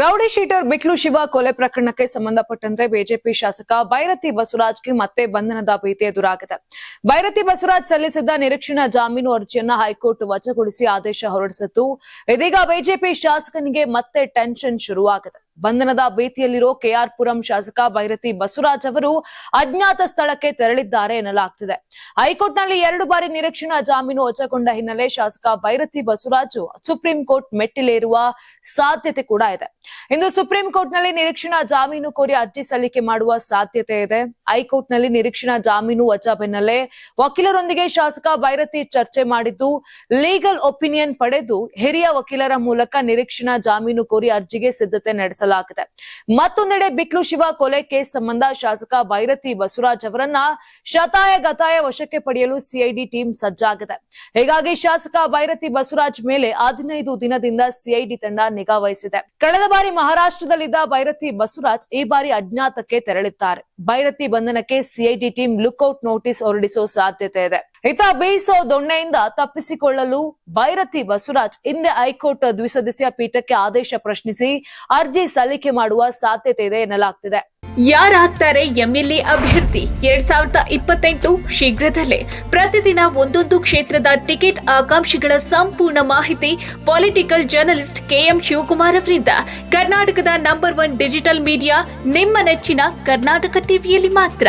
Rowdy sheeter ಬಿಕ್ಲು Shiva ಕೊಲೆ ಪ್ರಕರಣಕ್ಕೆ ಸಂಬಂಧಪಟ್ಟಂತೆ ಬಿಜೆಪಿ ಶಾಸಕ ಬೈರತಿ ಬಸವರಾಜ್ಗೆ ಮತ್ತೆ ಬಂಧನದ ಭೀತಿ ಎದುರಾಗಿದೆ. ಬೈರತಿ ಬಸವರಾಜ್ ಸಲ್ಲಿಸಿದ್ದ ನಿರೀಕ್ಷಣಾ ಜಾಮೀನು ಅರ್ಜಿಯನ್ನ ಹೈಕೋರ್ಟ್ ವಜಾಗೊಳಿಸಿ ಆದೇಶ ಹೊರಡಿಸಿತ್ತು ಇದೀಗ ಬಿಜೆಪಿ ಶಾಸಕನಿಗೆ ಮತ್ತೆ ಟೆನ್ಷನ್ ಶುರುವಾಗಿದೆ. ಬಂಧನದ ಭೀತಿಯಲ್ಲಿರೋ ಕೆಆರ್ ಪುರಂ ಶಾಸಕ ಭೈರತಿ ಬಸವರಾಜ್ ಅವರು ಅಜ್ಞಾತ ಸ್ಥಳಕ್ಕೆ ತೆರಳಿದ್ದಾರೆ ಎನ್ನಲಾಗ್ತಿದೆ. ಹೈಕೋರ್ಟ್ನಲ್ಲಿ ಎರಡು ಬಾರಿ ನಿರೀಕ್ಷಣಾ ಜಾಮೀನು ವಜಾಗೊಂಡ ಹಿನ್ನೆಲೆ ಶಾಸಕ ಭೈರತಿ ಬಸವರಾಜು ಸುಪ್ರೀಂ ಕೋರ್ಟ್ ಮೆಟ್ಟಿಲೇರುವ ಸಾಧ್ಯತೆ ಕೂಡ ಇದೆ. ಇಂದು ಸುಪ್ರೀಂ ಕೋರ್ಟ್ನಲ್ಲಿ ನಿರೀಕ್ಷಣಾ ಜಾಮೀನು ಕೋರಿ ಅರ್ಜಿ ಸಲ್ಲಿಕೆ ಮಾಡುವ ಸಾಧ್ಯತೆ ಇದೆ. ಹೈಕೋರ್ಟ್ನಲ್ಲಿ ನಿರೀಕ್ಷಣಾ ಜಾಮೀನು ವಜಾ ಬೆನ್ನಲ್ಲೇ ವಕೀಲರೊಂದಿಗೆ ಶಾಸಕ ಭೈರತಿ ಚರ್ಚೆ ಮಾಡಿದ್ದು, ಲೀಗಲ್ ಒಪಿನಿಯನ್ ಪಡೆದು ಹಿರಿಯ ವಕೀಲರ ಮೂಲಕ ನಿರೀಕ್ಷಣಾ ಜಾಮೀನು ಕೋರಿ ಅರ್ಜಿಗೆ ಸಿದ್ಧತೆ ನಡೆಸಲಾಗಿದೆ ಮತ್ತೊಂದೆಡೆ ಬಿಕ್ಲು ಶಿವ ಕೊಲೆ ಕೇಸ್ ಸಂಬಂಧ ಶಾಸಕ ಭೈರತಿ ಬಸವರಾಜ್ ಅವರನ್ನ ಶತಾಯ ಗತಾಯ ವಶಕ್ಕೆ ಪಡೆಯಲು ಸಿಐಡಿ ಟೀಮ್ ಸಜ್ಜಾಗಿದೆ. ಹೀಗಾಗಿ ಶಾಸಕ ಭೈರತಿ ಬಸವರಾಜ್ ಮೇಲೆ ಹದಿನೈದು ದಿನದಿಂದ ಸಿಐಡಿ ತಂಡ ನಿಗಾ ವಹಿಸಿದೆ. ಕಳೆದ ಬಾರಿ ಮಹಾರಾಷ್ಟ್ರದಲ್ಲಿದ್ದ ಭೈರತಿ ಬಸವರಾಜ್ ಈ ಬಾರಿ ಅಜ್ಞಾತಕ್ಕೆ ತೆರಳಿದ್ದಾರೆ. ಭೈರತಿ ಬಂಧನಕ್ಕೆ ಸಿಐಡಿ ಟೀಮ್ ಲುಕ್ಔಟ್ ನೋಟಿಸ್ ಹೊರಡಿಸುವ ಸಾಧ್ಯತೆ ಇದೆ. ಇತ ಬೇಯಿಸೋ ದೊಣ್ಣೆಯಿಂದ ತಪ್ಪಿಸಿಕೊಳ್ಳಲು ಭೈರತಿ ಬಸವರಾಜ್ ಹಿಂದೆ ಹೈಕೋರ್ಟ್ ದ್ವಿಸದಸ್ಯ ಪೀಠಕ್ಕೆ ಆದೇಶ ಪ್ರಶ್ನಿಸಿ ಅರ್ಜಿ ಸಲ್ಲಿಕೆ ಮಾಡುವ ಸಾಧ್ಯತೆ ಇದೆ ಎನ್ನಲಾಗ್ತಿದೆ. ಯಾರಾಗ್ತಾರೆ ಎಂಎಲ್ಎ ಅಭ್ಯರ್ಥಿ? ಎರಡ್ ಸಾವಿರದ ಇಪ್ಪತ್ತೆಂಟು ಶೀಘ್ರದಲ್ಲೇ ಪ್ರತಿದಿನ ಒಂದೊಂದು ಕ್ಷೇತ್ರದ ಟಿಕೆಟ್ ಆಕಾಂಕ್ಷಿಗಳ ಸಂಪೂರ್ಣ ಮಾಹಿತಿ ಪೊಲಿಟಿಕಲ್ ಜರ್ನಲಿಸ್ಟ್ ಕೆಎಂ ಶಿವಕುಮಾರ್ ಅವರಿಂದ. ಕರ್ನಾಟಕದ ನಂಬರ್ ಒನ್ ಡಿಜಿಟಲ್ ಮೀಡಿಯಾ, ನಿಮ್ಮ ನೆಚ್ಚಿನ ಕರ್ನಾಟಕ ಟಿವಿಯಲ್ಲಿ ಮಾತ್ರ.